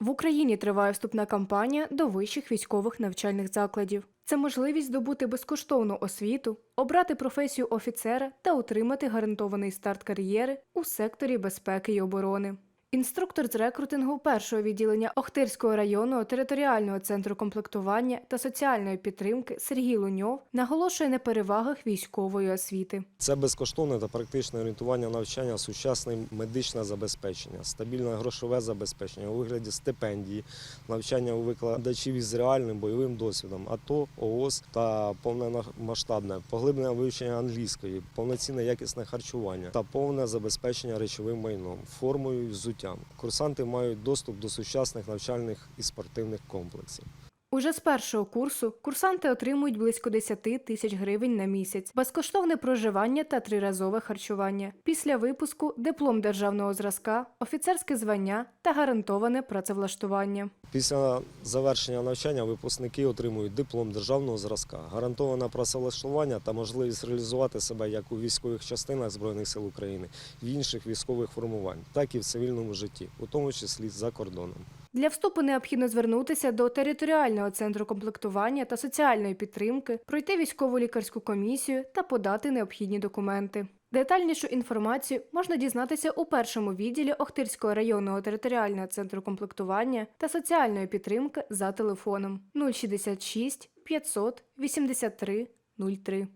В Україні триває вступна кампанія до вищих військових навчальних закладів. Це можливість здобути безкоштовну освіту, обрати професію офіцера та отримати гарантований старт кар'єри у секторі безпеки й оборони. Інструктор з рекрутингу першого відділення Охтирського районного територіального центру комплектування та соціальної підтримки Сергій Луньов наголошує на перевагах військової освіти. Це безкоштовне та практичне орієнтування навчання, сучасне медичне забезпечення, стабільне грошове забезпечення у вигляді стипендії, навчання у викладачів із реальним бойовим досвідом, АТО, ООС та повномасштабне поглиблене вивчення англійської, повноцінне якісне харчування та повне забезпечення речовим майном, формою і взуттям. Курсанти мають доступ до сучасних навчальних і спортивних комплексів. Уже з першого курсу курсанти отримують близько 10 тисяч гривень на місяць, безкоштовне проживання та триразове харчування. Після випуску диплом державного зразка, офіцерське звання та гарантоване працевлаштування. Після завершення навчання випускники отримують диплом державного зразка, гарантоване працевлаштування та можливість реалізувати себе як у військових частинах Збройних сил України, в інших військових формувань, так і в цивільному житті, у тому числі за кордоном. Для вступу необхідно звернутися до територіального центру комплектування та соціальної підтримки, пройти військову лікарську комісію та подати необхідні документи. Детальнішу інформацію можна дізнатися у першому відділі Охтирського районного територіального центру комплектування та соціальної підтримки за телефоном 066 500 83 03.